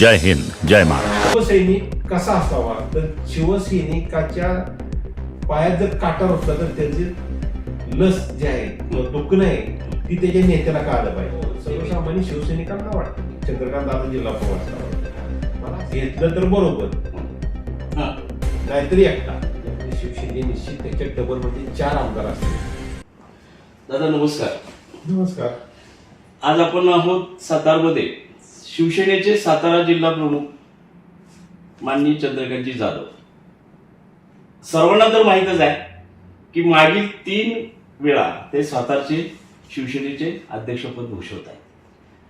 जय हिंद जय महाराष्ट्र. शिवसैनिक कसा असावा? तर शिवसैनिकाच्या पायात जर काटा असला तर त्याचे लस जे आहे किंवा दुखणं आहे ती त्याच्या नेत्याला कळालं पाहिजे. सर्वसामान्य शिवसैनिकांना वाटतं. की चंद्रकांत दादा जिल्हा प्रवास मला घेतलं तर बरोबर. हा. नाहीतरी एकटा. शिवसेने निश्चित त्याच्या डबल म्हणजे चार आमदार असतील. दादा नमस्कार. नमस्कार. आज आपण आहोत सातारमध्ये शिवसेनेचे सातारा जिल्हा प्रमुख माननीय चंद्रकांतजी जाधव. सर्वांना तर माहीतच आहे की मागील तीन वेळा ते सातारचे शिवसेनेचे अध्यक्षपद भूषवत आहेत.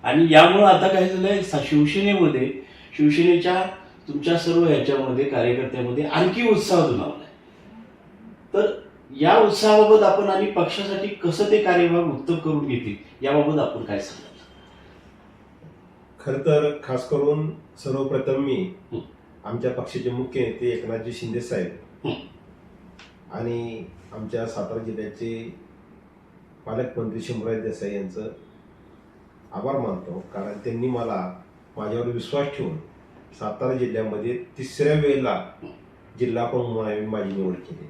आणि यामुळे आता काय झालंय शिवसेनेमध्ये शिवसेनेच्या तुमच्या सर्व ह्याच्यामध्ये कार्यकर्त्यामध्ये आणखी उत्साह दुणावलाय तर या उत्साहाबाबत आपण आणि पक्षासाठी कसं ते कार्यभाग उत्तम करून घेतील याबाबत आपण काय सांगाल खर तर खास करून सर्वप्रथम मी. आमच्या पक्षाचे मुख्य नेते एकनाथजी शिंदे साहेब. आणि आमच्या सातारा जिल्ह्याचे पालकमंत्री शंभूराज देसाई यांचं आभार मानतो कारण त्यांनी मला माझ्यावर विश्वास ठेवून सातारा जिल्ह्यामध्ये तिसऱ्या वेळेला जिल्हा प्रमुख म्हणून माझी निवड केली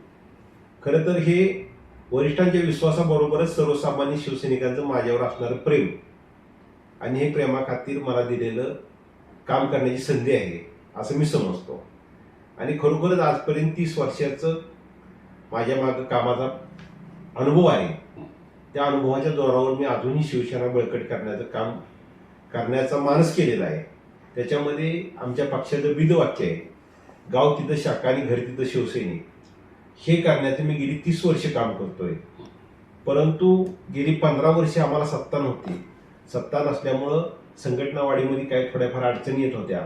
खरं तर हे वरिष्ठांच्या विश्वासाबरोबरच सर्वसामान्य शिवसैनिकांचं माझ्यावर असणारं प्रेम आणि हे प्रेमाखातीर मला दिलेलं काम करण्याची संधी आहे असं मी समजतो. आणि खरोखरच आजपर्यंत तीस वर्षाचं माझ्या मागं कामाचा अनुभव आहे. त्या अनुभवाच्या जोरावर मी अजूनही शिवसेना बळकट करण्याचं काम करण्याचा मानस केलेला आहे. त्याच्यामध्ये आमच्या पक्षाचं बिदवाक्य आहे गाव तिथं शाखा आणि घर तिथं शिवसैनिक हे करण्याचं मी गेली तीस वर्ष काम करतोय. परंतु गेली पंधरा वर्षे आम्हाला सत्ता नव्हती. सत्ता नसल्यामुळं संघटनावाढीमध्ये काही थोड्याफार अडचणी येत होत्या.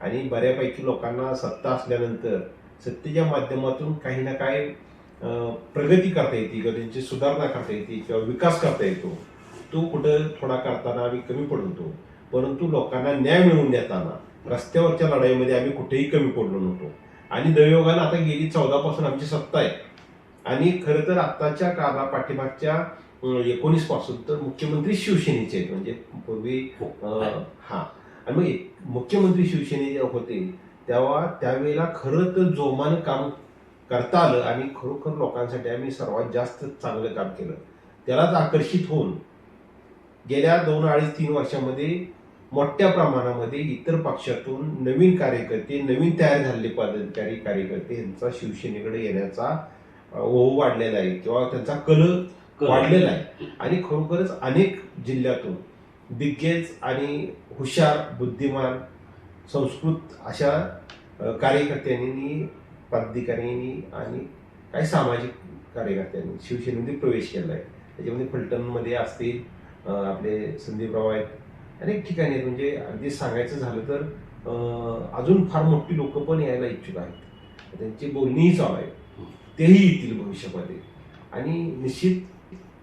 आणि बऱ्यापैकी लोकांना सत्ता असल्यानंतर सत्तेच्या माध्यमातून काही ना काही प्रगती करता येते. किंवा त्यांची सुधारणा करता येते किंवा विकास करता येतो. तो कुठं थोडा करताना आम्ही कमी पडतो. परंतु लोकांना न्याय मिळवून देताना रस्त्यावरच्या लढाईमध्ये आम्ही कुठेही कमी पडलो नव्हतो. आणि दैवयोगानं आता गेली चौदापासून आमची सत्ता आहे. आणि खरं तर आत्ताच्या काळा पाठीमागच्या एकोणीसपासून तर मुख्यमंत्री शिवसेनेचे आहेत. म्हणजे पूर्वी अं, हा आणि मग मुख्यमंत्री शिवसेने होते तेव्हा त्यावेळेला खरं तर जोमानं काम करता आलं आणि खरोखर लोकांसाठी आम्ही सर्वात जास्त चांगलं काम केलं. त्यालाच आकर्षित होऊन गेल्या दोन अडीच तीन वर्षामध्ये मोठ्या प्रमाणामध्ये इतर पक्षातून नवीन कार्यकर्ते नवीन तयार झालेले पदाधिकारी कार्यकर्ते यांचा शिवसेनेकडे येण्याचा ओघ वाढलेला आहे. किंवा त्यांचा कल वाढलेला आहे. आणि खरोखरच अनेक जिल्ह्यातून दिग्गज आणि हुशार बुद्धिमान संस्कृत अशा कार्यकर्त्यांनी पदाधिकाऱ्यांनी आणि काही सामाजिक कार्यकर्त्यांनी शिवसेनेमध्ये प्रवेश केला आहे त्याच्यामध्ये फलटणमध्ये असतील आपले संदीपराव आहेत. अनेक ठिकाणी आहेत. म्हणजे अगदी सांगायचं झालं तर अजून फार मोठी लोक पण यायला इच्छुक आहेत. त्यांची बोलणीही चालू आहे. तेही येतील भविष्यामध्ये. आणि निश्चित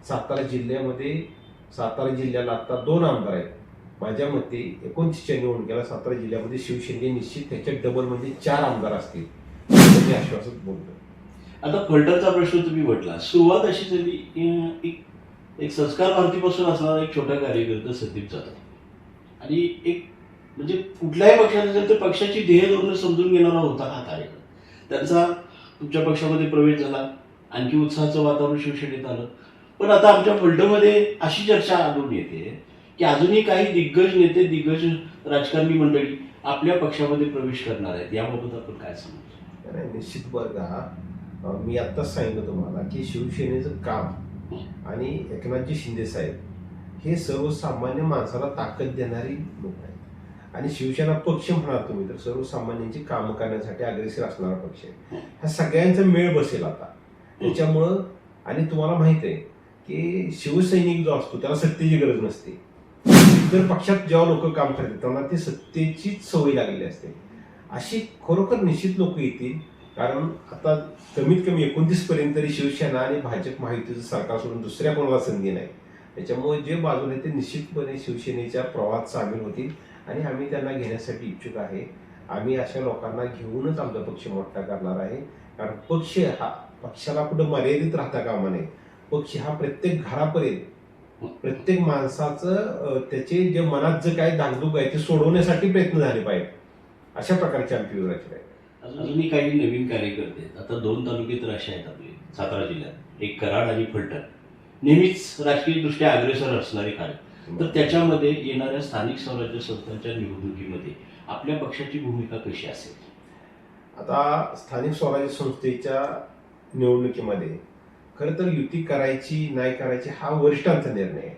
सातारा जिल्ह्यामध्ये सातारा जिल्ह्याला आता दोन आमदार आहेत. माझ्या मते एकोणतीसच्या निवडणुकीला सातारा जिल्ह्यामध्ये शिवसेने निश्चित त्याच्या डबल म्हणजे चार आमदार असतील. मी आश्वासक बोलतो आता फलटणचा प्रश्न तुम्ही म्हटला. सुरुवात अशी झाली एक एक संस्कार भारतीपासून असणारा एक छोटा कार्यकर्ता संदीप जाधव. आणि एक म्हणजे कुठल्याही पक्षाने जर ते पक्षाची ध्येय धोरणं समजून घेणारा होता हा कार्यकर्ता. त्यांचा तुमच्या पक्षामध्ये प्रवेश झाला. आणखी उत्साहाचं वातावरण शिवसेनेत आलं. पण आता आमच्या फलटणमध्ये अशी चर्चा आढळून येते की अजूनही काही दिग्गज नेते दिग्गज राजकारणी मंडळी आपल्या पक्षामध्ये प्रवेश करणार आहेत. याबाबत आपण काय सांगू? नाही, निश्चित वर्ग हा मी आत्ताच सांगितलं तुम्हाला की शिवसेनेचं काम आणि एकनाथजी शिंदे साहेब हे सर्वसामान्य माणसाला ताकद देणारी लोक आहेत. आणि शिवसेना पक्ष म्हणाल तुम्ही तर सर्वसामान्यांची कामं करण्यासाठी अग्रेसर असणारा पक्ष आहे. ह्या सगळ्यांचा मेळ बसेल आता. त्याच्यामुळं आणि तुम्हाला माहीत आहे की शिवसैनिक जो असतो त्याला सत्तेची गरज नसते. इतर पक्षात जेव्हा लोक काम करतात त्यांना ती सत्तेचीच सवय लागलेली असते. अशी खरोखर निश्चित लोक येतील कारण आता कमीत कमी एकोणतीस पर्यंत तरी शिवसेना आणि भाजप महायुतीचं सरकार सोडून दुसऱ्या कोणाला संधी नाही. त्याच्यामुळे जे बाजूने ते निश्चितपणे शिवसेनेच्या प्रवाहात सामील होतील आणि आम्ही त्यांना घेण्यासाठी इच्छुक आहे. आम्ही अशा लोकांना घेऊनच आमचा पक्ष मोठा करणार आहे. कारण पक्ष हा पक्षाला कुठं मर्यादित राहता कामा नये. पक्ष हा प्रत्येक घरापर्यंत प्रत्येक माणसाचं त्याचे जे मनात जे काय धाकधूक आहे ते सोडवण्यासाठी प्रयत्न झाले पाहिजे अशा प्रकारची आमची रचना आहे. अजूनही काही नवीन कार्यकर्ते आहेत. आता दोन तालुके तर असे आहेत आपले सातारा जिल्ह्यात. एक कराड आणि फलटण. नेहमीच राजकीय दृष्ट्या अग्रेसर असणारे कार्य तर त्याच्यामध्ये येणाऱ्या स्थानिक स्वराज्य संस्थांच्या निवडणुकीमध्ये आपल्या पक्षाची भूमिका कशी असेल? आता स्थानिक स्वराज्य संस्थेच्या निवडणुकीमध्ये खरं तर युती करायची नाही करायची हा वरिष्ठांचा निर्णय आहे.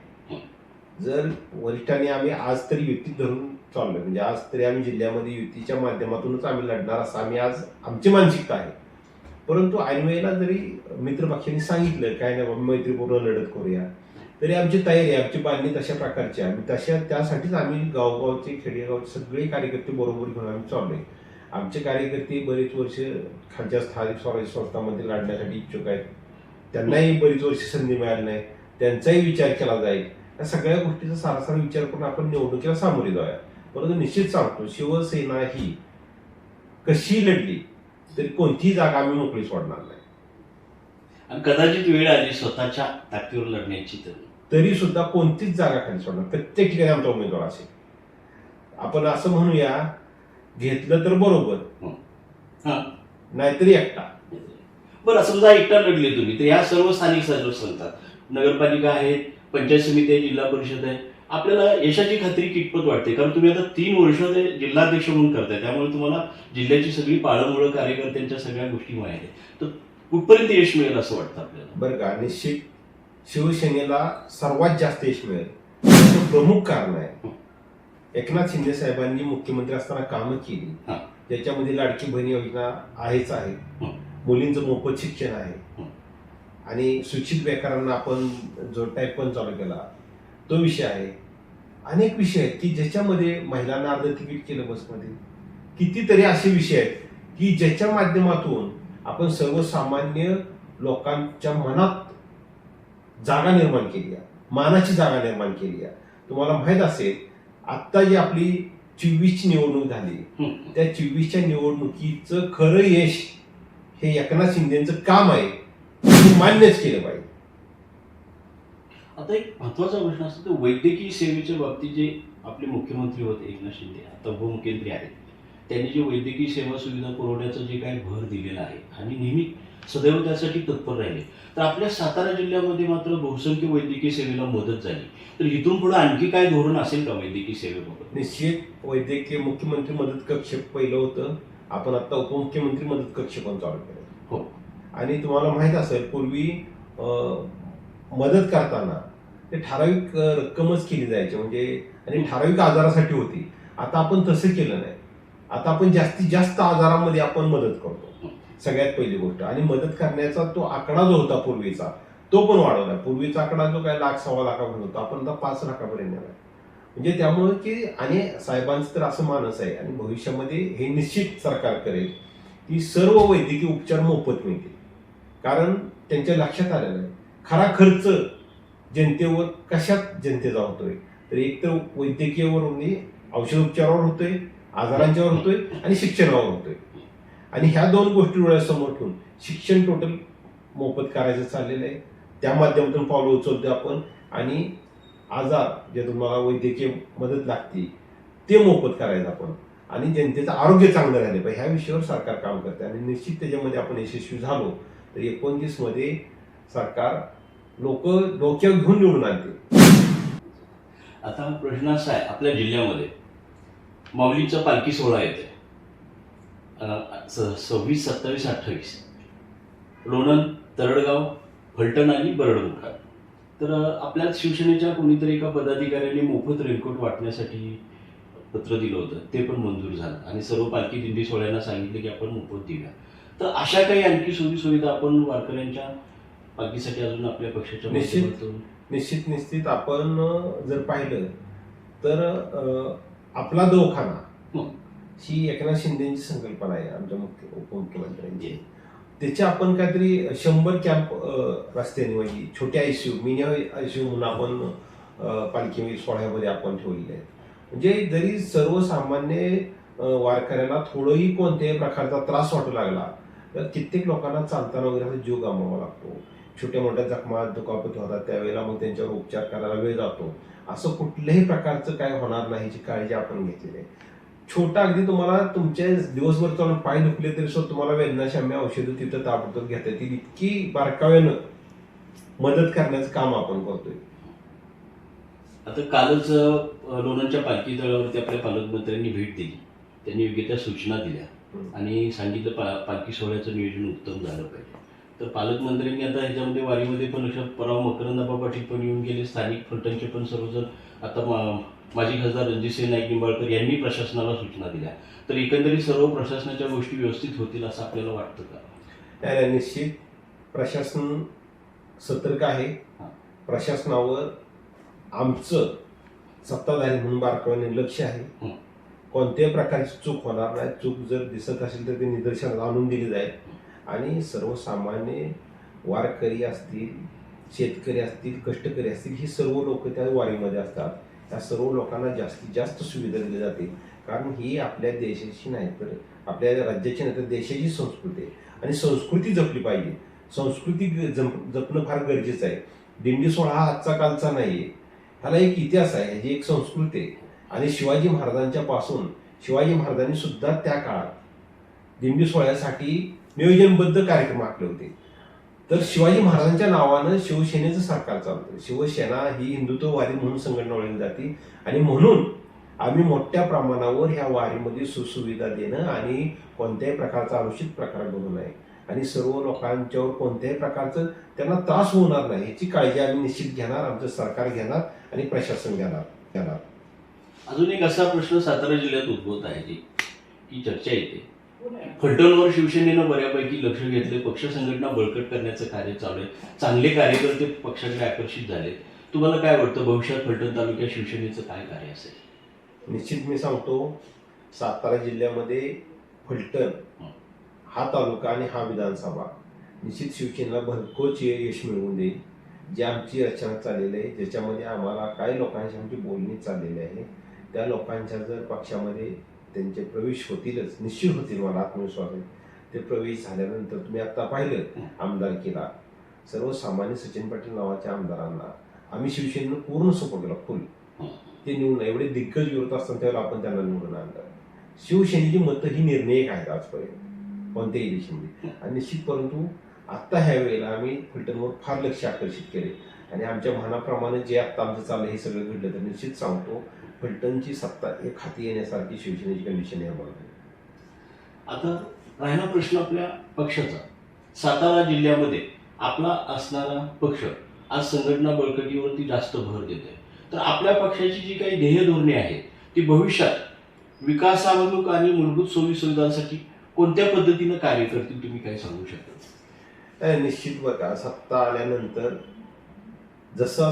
जर वरिष्ठांनी आम्ही आज तरी युती धरून चाललोय म्हणजे आज तरी आम्ही जिल्ह्यामध्ये युतीच्या माध्यमातूनच आम्ही लढणार असं आम्ही आज आमची मानसिकता आहे. परंतु ऐनवेळेला जरी मित्रपक्षांनी सांगितलं काय नाही बाबा मैत्रीपूर्ण लढत करूया. तरी आमची तयारी आहे आमची बांधणी तशा प्रकारची आहे. आम्ही तशा त्यासाठीच आम्ही गावगावचे खेडेगावचे सगळे कार्यकर्ते बरोबर घेऊन आम्ही चाललोय. आमचे कार्यकर्ते बरेच वर्ष खालच्या स्थानिक स्वराज्य संस्थांमध्ये लढण्यासाठी इच्छुक आहेत. त्यांनाही बरीच वर्ष संधी मिळाली नाही त्यांचाही विचार केला जाईल. या सगळ्या गोष्टीचा सारासार विचार करून आपण निवडणुकीला सामोरे जाऊया. परंतु निश्चित सांगतो शिवसेना ही कशी लढली तरी कोणतीही जागा आम्ही मोकळी सोडणार नाही. आणि कदाचित वेळ आली स्वतःच्या ताकदीवर लढण्याची तर. तरी सुद्धा कोणतीच जागा खाली सोडणार प्रत्येक ठिकाणी आमचा उमेदवार असेल. आपण असं म्हणूया घेतलं तर बरोबर. हां. नाहीतरी एकटा. बरं समजा एकटा लढले तुम्ही. तर ह्या सर्व स्थानिक संस्था नगरपालिका आहेत पंचायत समिती आहे जिल्हा परिषद आहे. आपल्याला यशाची खात्री कितपत वाटते? कारण तुम्ही आता तीन वर्ष ते जिल्हाध्यक्ष म्हणून करताय. त्यामुळे तुम्हाला जिल्ह्याची सगळी पाळंमुळं कार्यकर्त्यांच्या सगळ्या गोष्टी माहीत आहेत. तर कुठपर्यंत यश मिळेल असं वाटतं आपल्याला? बरं का निश्चित शिवसेनेला सर्वात जास्त यश मिळेल. त्याचं प्रमुख कारण आहे. एकनाथ शिंदे साहेबांनी मुख्यमंत्री असताना कामं केली. हा. त्याच्यामध्ये लाडकी बहीण योजना आहेच आहे. मुलींचं मोफत शिक्षण आहे. हं. आणि सुशिक्षित बेकारांना आपण जो टाईप पण चालू केला तो विषय आहे. अनेक विषय आहेत की ज्याच्यामध्ये महिलांना अर्ध तिकीट केलं बसमध्ये. कितीतरी असे विषय आहेत की ज्याच्या माध्यमातून आपण सर्वसामान्य लोकांच्या मनात जागा निर्माण केली आहे. मानाची जागा निर्माण केली आहे. तुम्हाला माहीत असेल आत्ता जी आपली चोवीसची निवडणूक झाली. त्या चोवीसच्या निवडणुकीचं खरं यश हे एकनाथ शिंदेचं काम आहे. ते मान्यच केलं पाहिजे. आता एक महत्त्वाचा प्रश्न असतो तो वैद्यकीय सेवेच्या बाबतीत जे आपले मुख्यमंत्री होते एकनाथ शिंदे आता उपमुख्यमंत्री आहेत. त्यांनी जे वैद्यकीय सेवा सुविधा पुरवण्याचं जे काही भर दिलेला आहे आणि नेहमी सदैव त्यासाठी तत्पर राहिले. तर आपल्या सातारा जिल्ह्यामध्ये मात्र बहुसंख्य वैद्यकीय सेवेला मदत झाली. तर इथून पुढे आणखी काय धोरण असेल का वैद्यकीय सेवेबाबत? निश्चित. वैद्यकीय मुख्यमंत्री मदत कक्ष पहिलं होतं. आपण आता उपमुख्यमंत्री मदत कक्ष पण चालू केलं हो. आणि तुम्हाला माहीत असेल पूर्वी मदत करताना ते ठराविक रक्कमच केली जायची. म्हणजे आणि ठराविक आजारासाठी होती. आता आपण तसं केलं नाही. आता आपण जास्तीत जास्त आजारामध्ये आपण मदत करतो. सगळ्यात पहिली गोष्ट. आणि मदत करण्याचा तो आकडा जो होता पूर्वीचा तो पण वाढवला. पूर्वीचा आकडा जो काय लाख सव्वा लाखापर्यंत होता. आपण आता पाच लाखापर्यंत नेला म्हणजे त्यामुळे की आणि साहेबांचं तर असं मानस आहे आणि भविष्यामध्ये हे निश्चित सरकार करेल की सर्व वैद्यकीय उपचार मोफत मिळतील कारण त्यांच्या लक्षात आलेलं आहे खरा खर्च जनतेवर कशात जनतेचा होतोय? तर एक तर वैद्यकीयवर म्हणजे औषधोपचारावर होतोय आजारांच्यावर होतोय आणि शिक्षणावर होतोय. आणि ह्या दोन गोष्टी डोळ्यासमोर ठेवून शिक्षण टोटल मोफत करायचं चाललेलं आहे. त्या माध्यमातून पावलं उचलतो आपण आणि आजार जे तुम्हाला वैद्यकीय मदत लागते ते मोफत करायचं आपण. आणि जनतेचं आरोग्य चांगलं झाले पाहिजे. ह्या विषयावर सरकार काम करते आणि निश्चित त्याच्यामध्ये आपण यशस्वी झालो तर एकोणतीसमध्ये सरकार लोक डोक्यावर घेऊन निवडून आणते आता प्रश्न असा आहे आपल्या जिल्ह्यामध्ये माऊलीचा पालखी सोहळा येते स- सव्वीस सत्तावीस अठ्ठावीस. लोणंद तरडगाव फलटण आणि बरडमुखा. तर आपल्याच शिवसेनेच्या कोणीतरी एका पदाधिकाऱ्यांनी मोफत रेनकोट वाटण्यासाठी पत्र दिलं होतं ते पण मंजूर झालं आणि सर्व पालखी दिंडी सोहळ्यांना सांगितलं की आपण मोफत देऊया तर अशा काही आणखी सोयी सुविधा आपण वारकऱ्यांच्या पालखीसाठी अजून आपल्या पक्षाच्या निश्चित. निश्चित निश्चित आपण जर पाहिलं तर आपला दवाखाना. ही एकनाथ शिंदेची संकल्पना आहे आमच्या मुख्य उपमुख्यमंत्र्यांची त्याचे आपण काहीतरी शंभर कॅम्प रस्त्याने म्हणजे छोटे आयसीयू मिनी आयसीयू म्हणून आपण पालखी म्हणजे सोहळ्यामध्ये आपण ठेवलेले आहेत. म्हणजे जरी सर्वसामान्य वारकऱ्यांना वारकऱ्याला थोडंही कोणत्याही प्रकारचा त्रास वाटू लागला तर कित्येक लोकांना चालताना वगैरे असा जीव गमावा लागतो. छोट्या मोठ्या जखमा दुखापत होतात त्यावेळेला मग त्यांच्यावर उपचार करायला वेळ जातो. असं कुठल्याही प्रकारचं काय होणार नाही याची काळजी आपण घेतलेली आहे. छोटा अगदी तुम्हाला तुमच्या दिवसभर चालून पाय दुखले तरी सुद्धा तुम्हाला वेदनाशाम्य औषधं तिथं ताबडतोब घेता येतील. इतकी बारकाव्यानं मदत करण्याचं काम आपण करतोय. आता कालच अ, लोणंदच्या पालखी तळावरती आपल्या पालकमंत्र्यांनी भेट दिली. त्यांनी योग्य त्या सूचना दिल्या. आणि सांगितलं पा पालखी सोहळ्याचं नियोजन उत्तम झालं पाहिजे. तर पालकमंत्र्यांनी आता ह्याच्यामध्ये वारीमध्ये पण लक्षात पराव मकरंदाबा पाटील पण येऊन गेले. स्थानिक फलटणचे पण सर्वजण आता माजी खासदार रणजितसिंह नाईक निंबाळकर यांनी प्रशासनाला सूचना दिल्या. तर एकंदरीत सर्व प्रशासनाच्या गोष्टी व्यवस्थित होतील असं आपल्याला वाटतं का? निश्चित. प्रशासन सतर्क आहे. प्रशासनावर आमचं सत्ताधारी म्हणून बारकाव्याने लक्ष आहे. कोणत्याही प्रकारची चूक होणार नाही. चूक जर दिसत असेल तर ते निदर्शनात आणून दिली जाईल. आणि सर्वसामान्य वारकरी असतील शेतकरी असतील कष्टकरी असतील ही सर्व लोक त्या वारीमध्ये असतात. त्या सर्व लोकांना जास्तीत जास्त सुविधा दिली जाते. कारण ही आपल्या देशाची नाही तर आपल्या राज्याची नाही तर देशाची संस्कृती आहे. आणि संस्कृती जपली पाहिजे. संस्कृती ग- जप- जपणं फार गरजेचं आहे. दिंडी सोहळा हा आजचा कालचा नाही आहे. ह्याला एक इतिहास आहे ह्याची एक संस्कृती आहे. आणि शिवाजी महाराजांच्या पासून शिवाजी महाराजांनी सुद्धा त्या काळात दिंडी सोहळ्यासाठी नियोजनबद्ध कार्यक्रम आखले होते. तर शिवाजी महाराजांच्या नावानं शिवसेनेचं सरकार चालतं शिवसेना ही हिंदुत्ववादी म्हणून संघटना ओळखली जाते आणि म्हणून आम्ही मोठ्या प्रमाणावर ह्या वारीमध्ये सुसुविधा देणं आणि कोणत्याही प्रकारचा अनुचित प्रकार घडू नये. आणि सर्व लोकांच्यावर कोणत्याही प्रकारचं त्यांना त्रास होणार नाही याची काळजी आम्ही निश्चित घेणार आमचं सरकार घेणार आणि प्रशासन घेणार घेणार. अजून एक असा प्रश्न सातारा जिल्ह्यात उद्भवत आहे जी की चर्चा येते. फलटणवर शिवसेनेनं बऱ्यापैकी लक्ष घेतले पक्ष संघटना बळकट करण्याचं कार्य चालू आहे. चांगले कार्यकर्ते पक्षाकडे आकर्षित झाले तुम्हाला काय वाटतं? भविष्यात फलटण तालुक्यात शिवसेनेचं काय कार्य असेल? निश्चित मी सांगतो सातारा जिल्ह्यामध्ये फलटण हा. तालुका आणि हा विधानसभा निश्चित शिवसेनेला भरपूरच य- यश मिळवून देईल. जी आमची रचना चाललेली आहे ज्याच्यामध्ये आम्हाला काही लोकांशी आमची बोलणी चाललेली आहे त्या लोकांच्या जर पक्षामध्ये त्यांचे प्रवेश होतीलच निश्चित होतील मला आत्मविश्वास आहे. ते प्रवेश झाल्यानंतर तुम्ही आता पाहिलं आमदारकीला सर्वसामान्य सचिन पाटील नावाच्या आमदारांना आम्ही शिवसेनेनं पूर्ण सपोर्ट केला फुल ते निवडून एवढे दिग्गज विरोध असताना त्यावेळेला आपण त्यांना निवडून आणलं. शिवसेनेची मतं ही निर्णायक आहेत आजपर्यंत कोणत्याही दिशेमध्ये. आणि निश्चित परंतु आत्ता ह्या वेळेला आम्ही फलटणवर फार लक्ष आकर्षित केले आणि आमच्या म्हणाप्रमाणे जे आत्ता आमचं चाललं हे सगळं घडलं तर निश्चित सांगतो फलटणची सत्ता एक हाती येण्यासारखी शिवसेनेची कंडिशन निर्माण झाली आता राहिला प्रश्न आपल्या पक्षाचा. सातारा जिल्ह्यामध्ये आपला असणारा पक्ष आज संघटना बळकटीवरती जास्त भर देतोय. तर आपल्या पक्षाची जी काही ध्येय धोरणे आहेत ती भविष्यात विकासाभिमुख आणि मूलभूत सोयी सुविधांसाठी कोणत्या पद्धतीनं कार्य करतील तुम्ही काय सांगू शकता? निश्चित बघा सत्ता आल्यानंतर जसा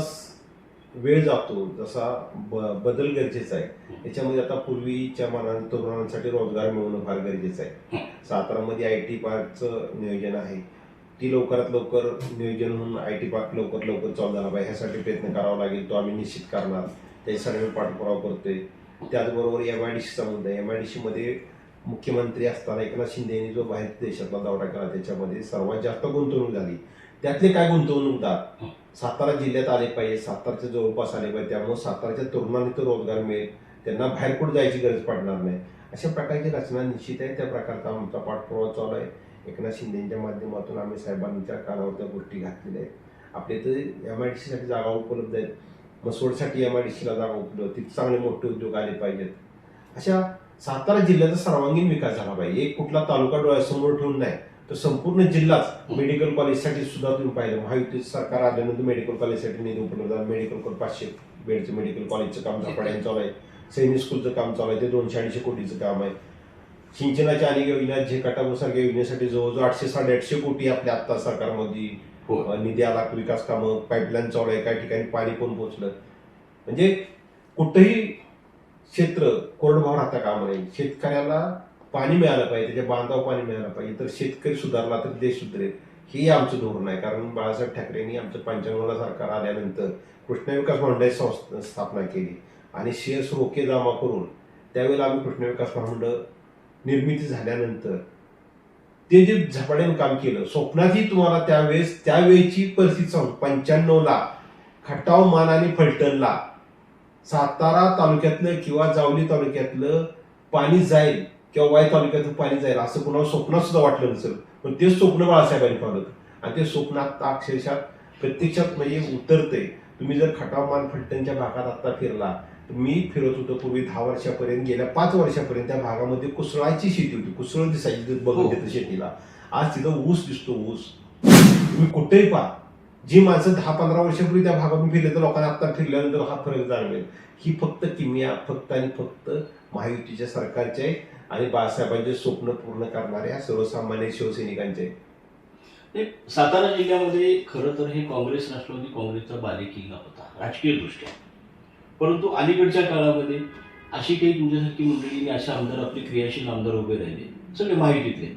वेळ जातो जसा ब बदल गरजेचा आहे. याच्यामध्ये आता पूर्वीच्या मनात तरुणांसाठी रोजगार मिळवणं फार गरजेचं आहे. सातारामध्ये आय टी पार्कचं नियोजन आहे. ती लवकरात लवकर नियोजन होऊन आय टी पार्क लवकर लवकर चालू झाला पाहिजे. ह्यासाठी प्रयत्न करावा लागेल तो आम्ही निश्चित करणार. त्याच्यासाठी मी पाठपुरावा करतोय. त्याचबरोबर एम आय डी सीचा मुद्दा एम आय डी सीमध्ये मुख्यमंत्री असताना एकनाथ शिंदे यांनी जो बाहेर देशातला दौरा केला त्याच्यामध्ये सर्वात जास्त गुंतवणूक झाली. त्यातले काय गुंतवणूकदार सातारा जिल्ह्यात आले पाहिजे. सातारच्या जवळपास आले पाहिजे. त्यामुळे सातारच्या तरुणांनी तो रोजगार मिळेल. त्यांना बाहेर कुठे जायची गरज पडणार नाही. अशा प्रकारची रचना निश्चित आहे. त्या प्रकारचा आमचा पाठपुरावा चालू आहे. एकनाथ शिंदेच्या माध्यमातून आम्ही साहेबांच्या कानावर त्या गोष्टी घातलेल्या आहेत. आपल्या इथे एम आय डी सीसाठी जागा उपलब्ध आहेत. मसोडसाठी एम आय डी सीला जागा उपलब्ध तिथे चांगले मोठे उद्योग आले पाहिजेत. अशा सातारा जिल्ह्याचा सर्वांगीण विकास झाला पाहिजे. एक कुठला तालुका डोळ्यासमोर ठेवून नाही. तर संपूर्ण जिल्हाच मेडिकल कॉलेजसाठी सुद्धा तुम्ही पाहिलं. महायुती सरकार आल्यानंतर मेडिकल कॉलेजसाठी निधी उपलब्ध झाला. मेडिकल कॉलेज पाचशे बेडचं मेडिकल कॉलेजचं काम झपाट्याने चालू आहे. सैनिक स्कूलचं काम चालू आहे. ते दोनशे अडीचशे कोटीचं काम आहे. सिंचनाच्या अनेक योजना जे कटासारख्या योजनेसाठी जवळजवळ आठशे साडेआठशे कोटी आपल्या आत्ता सरकारमध्ये हो निधी आला. विकास कामं पाईपलाईन चालू आहे. काही ठिकाणी पाणी पण पोहोचलं. म्हणजे कुठंही क्षेत्र कोरडभाव राहता कामा नाही शेतकऱ्याला पाणी मिळालं पाहिजे त्याच्या बांधावर पाणी मिळालं पाहिजे तर शेतकरी सुधारला तर देश सुधरेल. हे आमचं धोरण आहे कारण बाळासाहेब ठाकरेंनी आमचं पंचावन्न सरकार आल्यानंतर कृष्ण विकास मंडळाची संस्था स्थापना केली आणि शेअर्स रोखे जमा करून त्यावेळेला आम्ही कृष्ण विकास महामंडळ निर्मिती झाल्यानंतर ते जे झपाट्यानं काम केलं स्वप्नातही तुम्हाला त्यावेळेस त्यावेळेची परिस्थिती सांगू पंच्याण्णवला खटाव मान आणि फलटणला सातारा तालुक्यातलं किंवा जावली तालुक्यातलं पाणी जाईल किंवा वाई तालुक्यातलं पाणी जाईल. असं कुणाला स्वप्नात सुद्धा वाटलं नसेल. पण ते स्वप्न बाळासाहेबांनी पाहिलं आणि ते स्वप्नात अक्षरशः प्रत्यक्षात म्हणजे उतरते तुम्ही जर खटाव मान फलटणच्या भागात आता फिरला तर मी फिरत होतो पूर्वी दहा वर्षापर्यंत गेल्या पाच वर्षापर्यंत त्या भागामध्ये कुसळाची शेती होती. कुसळ दिसायची तिथं हो. बघत तिथं शेतीला. आज तिथं ऊस दिसतो ऊस. तुम्ही कुठेही पहा. जी माणसं दहा पंधरा वर्षापूर्वी त्या भागातून फिरले तर लोकांना आता फिरल्यानंतर हा फरक जाणवेल. ही फक्त किमया फक्त आणि फक्त महायुतीच्या सरकारचे आहे आणि बाळासाहेबांचे स्वप्न पूर्ण करणाऱ्या सर्वसामान्य शिवसैनिकांचे. सातारा जिल्ह्यामध्ये खरं तर हे काँग्रेस राष्ट्रवादी काँग्रेसचा बालेकिल्ला होता राजकीय दृष्ट्या परंतु अलीकडच्या काळामध्ये अशी काही तुमच्यासारखी मंडळीने अशा आमदार आपले क्रियाशील आमदार उभे राहिले सगळे माहितीतले.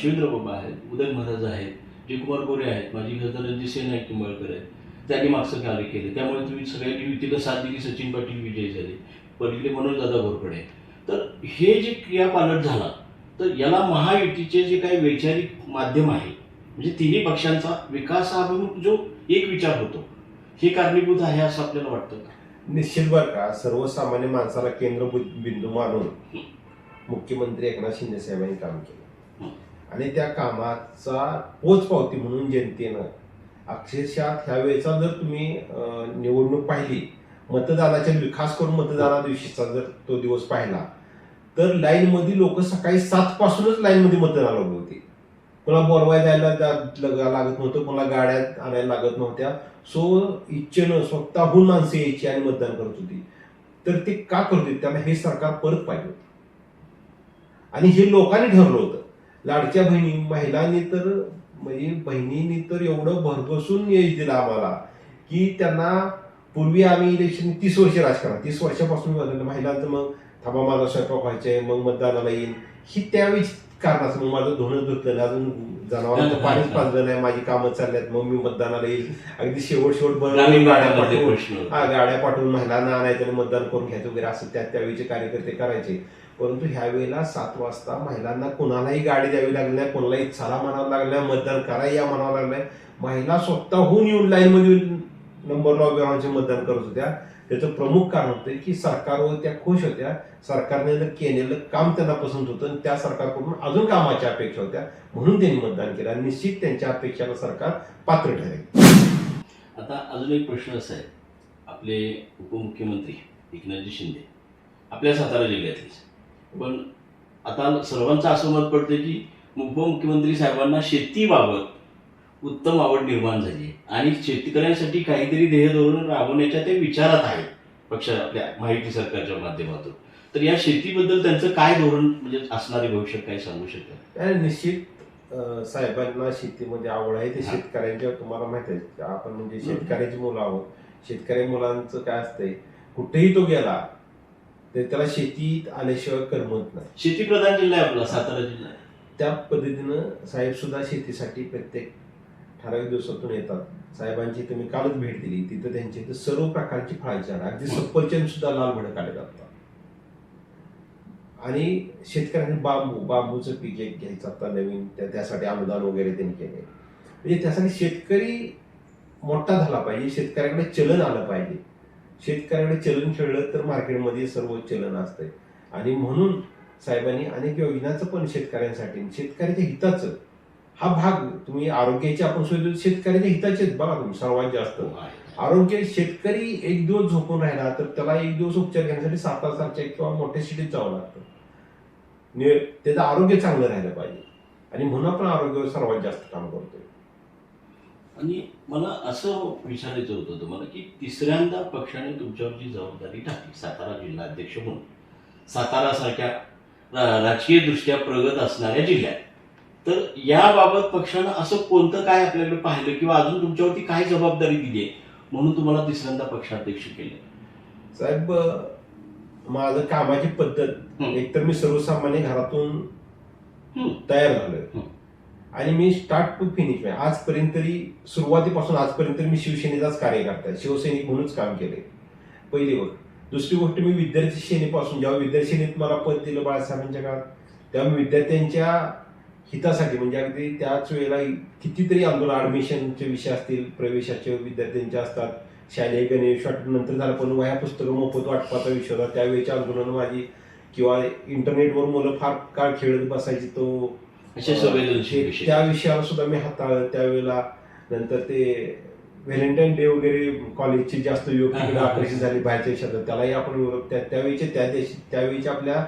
शिवेंद्र बाबा आहेत उदय महाराज आहेत जयकुमार गोरे आहेत माझी खासदार रणजित नाईक निंबाळकर आहेत. त्यांनी मागचं कार्य केलं. त्यामुळे तुम्ही सगळ्यांनी युतीला साथ दिली सचिन पाटील विजयी झाले. पलीकडे मनोजदादा घोरपडे तर हे जे क्रियापालट झाला तर याला महायुतीचे जे काही वैचारिक माध्यम आहे म्हणजे तिन्ही पक्षांचा विकासाभिमुख जो एक विचार होतो हे कारणीभूत आहे असं आपल्याला वाटतं का? निश्चित बर का. सर्वसामान्य माणसाला केंद्र बिंदू मानून मुख्यमंत्री एकनाथ शिंदे साहेबांनी काम केलं. आणि त्या कामाचा पोचपावती म्हणून जनतेनं अक्षरशः ह्या वेळेचा जर तुम्ही निवडणूक पाहिली मतदानाच्या खास करून मतदाना दिवशीचा जर तो दिवस पाहिला तर लाईन मध्ये लोक सकाळी सात पासूनच लाईन मध्ये मतदानाला उभी होते. कोणा बोलवायला जायला लागत नव्हतं कोणाला गाड्या आणायला लागत नव्हत्या. सो इच्छेनं स्वतःहून माणसं यायची आणि मतदान करत होती. तर ते का करत होते? त्याला हे सरकार परत पाहिजे होतं. आणि हे लोकांनी ठरवलं होतं. लाडक्या बहिणी महिलांनी तर म्हणजे बहिणींनी तर एवढं भरभसून यश दिलं आम्हाला की त्यांना पूर्वी आम्ही इलेक्शन तीस वर्ष राजकारण तीस वर्षापासून महिलांचं मग थांबा माझा स्वयंपाक व्हायचंय मग मतदानाला येईन. ही त्यावेळी कारण असं मग माझं धुणं धुतलं अजून जनावरांचं पाणीच पाजलं नाही माझी कामं चालल्यात मग मी मतदानाला येईल. अगदी शेवट शेवट गाड्या पाठवून. हा गाड्या पाठवून महिलांना आणायचं आणि मतदान करून घ्यायचं वगैरे असं त्या त्यावेळीचे कार्यकर्ते करायचे. परंतु ह्या वेळेला सात वाजता महिलांना कोणालाही गाडी द्यावी लागली नाही कोणालाही चला म्हणावं लागलं मतदान करा या म्हणावं लागलं नाही. महिला स्वतःहून येऊन लाईनमध्ये नंबर उभ्या राहून मतदान करत होत्या. त्याचं प्रमुख कारण होतं की सरकारवर त्या खुश होत्या. सरकारने केलेलं काम त्यांना पसंत होतं आणि त्या सरकारकडून अजून कामाच्या अपेक्षा होत्या. म्हणून त्यांनी मतदान केलं आणि निश्चित त्यांच्या अपेक्षाला सरकार पात्र ठरेल. आता अजून एक प्रश्न असा आहे. आपले उपमुख्यमंत्री एकनाथजी शिंदे आपल्या सातारा जिल्ह्यातलेच. पण आता सर्वांचं असं मत पडतं की उपमुख्यमंत्री साहेबांना शेतीबाबत उत्तम आवड निर्माण झाली आहे. आणि शेतकऱ्यांसाठी काहीतरी ध्येय धोरण राबवण्याच्या ते विचारात आहेत पक्ष आपल्या माहिती सरकारच्या माध्यमातून. तर या शेतीबद्दल त्यांचं काय धोरण म्हणजे असणारे भविष्य काय सांगू शकतात निश्चित साहेबांना शेतीमध्ये आवड आहे. ते. शेतकऱ्यांच्या तुम्हाला माहीत आहे आपण म्हणजे शेतकऱ्याची मुलं आहोत. शेतकरी मुलांचं काय असतंय कुठेही तो गेला तर त्याला शेतीत आल्याशिवाय करमत नाही. शेतीप्रधान जिल्हा आहे आपला सातारा जिल्हा त्या पद्धतीनं साहेब सुद्धा शेतीसाठी प्रत्येक ठराविक दिवसातून येतात. साहेबांची तुम्ही कालच भेट दिली. तिथं त्यांच्या इथं सर्व प्रकारची फळांची झाडं अगदी सफरचंद सुद्धा लाल भडक आले जातात आणि शेतकऱ्यांनी बांबू बांबूचं पीक एक घ्यायचं आता नवीन. त्या त्यासाठी अनुदान वगैरे त्यांनी केले. म्हणजे त्यासाठी शेतकरी मोठा झाला पाहिजे. शेतकऱ्याकडे चलन आलं पाहिजे. शेतकऱ्याकडे चलन खेळलं तर मार्केटमध्ये सर्व चलन असतंय. आणि म्हणून साहेबांनी अनेक योजनांचं पण शेतकऱ्यांसाठी शेतकऱ्याच्या हिताचं हा भाग तुम्ही आरोग्याची आपण सोय शेतकऱ्याच्या हिताचे बघा तुम्ही सर्वात जास्त. आरोग्य शेतकरी एक दिवस झोपून राहिला तर त्याला एक दिवस उपचार घेण्यासाठी सातारसारख्या किंवा मोठ्या सिटीत जावं लागतं. नि- त्याचं आरोग्य चांगलं राहिलं पाहिजे. आणि म्हणून आपण आरोग्यावर सर्वात जास्त काम करतोय. आणि मला असं विचारायचं होतं तुम्हाला की तिसऱ्यांदा पक्षाने तुमच्यावरची जबाबदारी टाकली सातारा जिल्हा अध्यक्ष म्हणून. सातारासारख्या राजकीय दृष्ट्या प्रगत असणाऱ्या जिल्ह्यात. तर याबाबत पक्षानं असं कोणतं काय आपल्याकडे पाहिलं किंवा अजून तुमच्यावरती काय जबाबदारी दिली आहे म्हणून तुम्हाला तिसऱ्यांदा पक्षाध्यक्ष केलं साहेब माझं कामाची पद्धत. एकतर मी सर्वसामान्य घरातून. तयार झालोय. आणि मी स्टार्ट टू फिनिश आजपर्यंत तरी सुरुवातीपासून आजपर्यंत मी शिवसेनेचाच कार्यकर्ता आहे शिवसैनिक म्हणूनच काम केले पहिली गोष्ट दुसरी गोष्ट मी विद्यार्थी सेनेपासून जेव्हा विद्यार्थी सेनेत मला पद दिलं बाळासाहेबांच्या काळात तेव्हा मी विद्यार्थ्यांच्या हितासाठी म्हणजे अगदी त्याच वेळेला कितीतरी आंदोलन ऍडमिशनचे विषय असतील प्रवेशाचे विद्यार्थ्यांचे असतात. शालेय गणेश नंतर झालं पण वह्या पुस्तकं मोफत वाटपाचा विषय होता. त्यावेळेची आंदोलन माझी किंवा इंटरनेटवर मुलं फार काळ खेळत बसायची तो त्या विषयावर सुद्धा मी हाताळलं. त्यावेळेला नंतर ते व्हॅलेंटाईन डे वगैरे कॉलेजचे जास्त हा. आकर्षित झाले बाहेरच्या देशात. त्यालाही आपण त्या त्यावेळीचे त्या देश त्यावेळीच्या आपल्या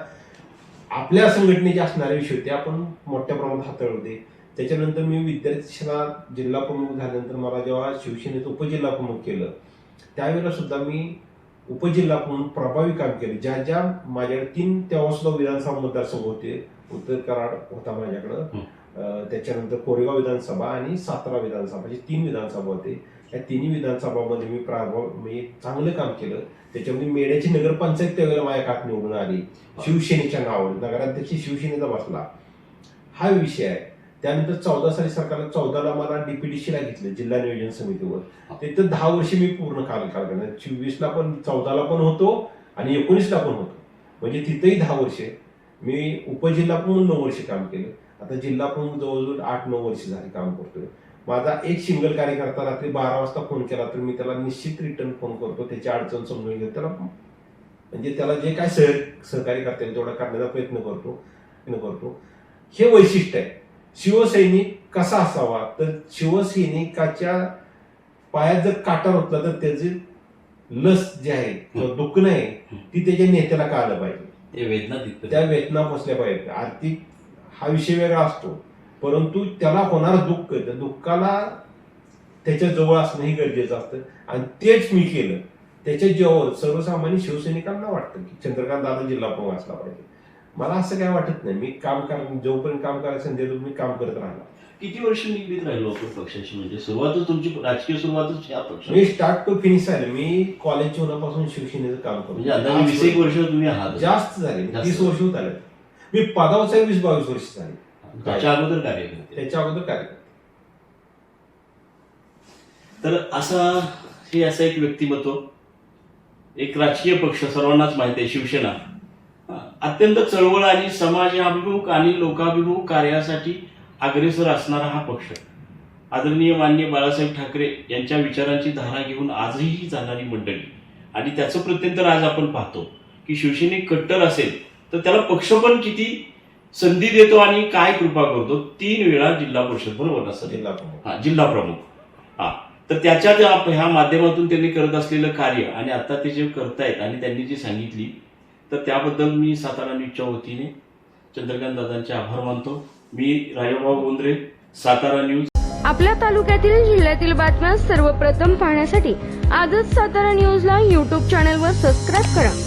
आपल्या संघटनेचे असणारे विषय होते आपण मोठ्या प्रमाणात हाताळले होते त्याच्यानंतर मी विद्यार्थी सेना जिल्हा प्रमुख झाल्यानंतर मला जेव्हा शिवसेनेचं उपजिल्हा प्रमुख केलं त्यावेळेला सुद्धा मी उपजिल्हा प्रमुख प्रभावी काम केले. ज्या ज्या माझ्याकडे तीन तेव्हा सुद्धा विधानसभा मतदारसंघ होते उत्तर कराड होता माझ्याकडं. त्याच्यानंतर कोरेगाव विधानसभा आणि सातारा विधानसभा असे तीन विधानसभा होते. या तिन्ही विधानसभामध्ये मी प्राभाव मी चांगलं काम केलं. त्याच्यामध्ये मेड्याची नगरपंचायत त्यावेळेला माझ्या कात निवडून आली. शिवसेनेच्या नावावर. नगराध्यक्ष शिवसेनेचा बसला. हा विषय आहे. त्यानंतर चौदा साली सरकारला चौदाला मला डीपीडीसीला घेतलं जिल्हा नियोजन समितीवर. तिथं दहा वर्ष मी पूर्ण काल करणार चोवीसला पण चौदाला पण होतो आणि एकोणीसला पण होतो. म्हणजे तिथंही दहा वर्ष. मी उपजिल्हा प्रमुख नऊ वर्ष काम केलं. आता जिल्हा प्रमुख जवळजवळ आठ नऊ वर्ष झाले काम करतोय. माझा एक सिंगल कार्यकर्ता रात्री बारा वाजता फोन केला तर मी त्याला निश्चित रिटर्न फोन करतो. त्याची अडचण समजून घेतो त्याला म्हणजे त्याला जे काय सह सहकार्य करता येईल तेवढा करण्याचा प्रयत्न करतो. प्रयत्न करतो. हे वैशिष्ट्य आहे. शिवसैनिक कसा असावा? तर शिवसैनिकाच्या पायात जर काटा रुतला तर त्याचे लस जे आहे किंवा दुखणं आहे ती त्याच्या नेत्याला कळालं पाहिजे. त्या वेदना पोचल्या पाहिजेत आर्थिक हा विषय वेगळा असतो. परंतु त्याला होणारं दुःख. त्या दुःखाला त्याच्याजवळ असणं हे गरजेचं असतं. आणि तेच मी केलं. त्याच्याजवळ सर्वसामान्य शिवसैनिकांना वाटतं की चंद्रकांत दादा जिल्हा प्रमुख असला पाहिजे. मला असं काय वाटत नाही. मी काम कर जोपर्यंत काम करायचं संधी आहे, मी काम करत राहणार. किती वर्ष निगडीत राहिलो आपण पक्षाशी? म्हणजे सुरुवातच तुमची राजकीय सुरुवातच या पक्षात मी स्टार्ट टू फिनिश आहे मी कॉलेज होण्यापासून शिवसेनेचं काम म्हणजे अंदाजे वीस एक करतो वर्ष तुम्ही आहात. जास्त झाले. जास्त. तीस वर्ष होत आले मी पदावचा वीस बावीस वर्ष झाले. त्याच्या अगोदर कार्य करते त्याच्या अगोदर काय तर असा हे असं एक व्यक्तिमत्व एक राजकीय पक्ष सर्वांनाच माहिती आहे शिवसेना. अत्यंत चळवळ आणि समाजाभिमुख आणि लोकाभिमुख कार्यासाठी अग्रेसर असणारा हा पक्ष. आदरणीय मान्य बाळासाहेब ठाकरे यांच्या विचारांची धारा घेऊन आजही जाणारी मंडळी. आणि त्याचं प्रत्यंतर आज आपण पाहतो की शिवसैनिक कट्टर असेल तर त्याला पक्ष पण किती संधी देतो आणि काय कृपा करतो तीन वेळा जिल्हा परिषद बरोबर ना सर जिल्हा प्रमुख. हा जिल्हा प्रमुख. हा तर त्याच्या ह्या माध्यमातून त्यांनी करत असलेलं कार्य आणि आता ते जे करतायत आणि त्यांनी जी सांगितली तर त्याबद्दल मी सातारा न्यूजच्या वतीने चंद्रकांत दादांचे आभार मानतो. मी राजाभाऊ बोंद्रे सातारा न्यूज. आपल्या तालुक्यातील जिल्ह्यातील बातम्या सर्वप्रथम पाहण्यासाठी आजच सातारा न्यूजला यूट्यूब चॅनलवर सबस्क्राईब करा.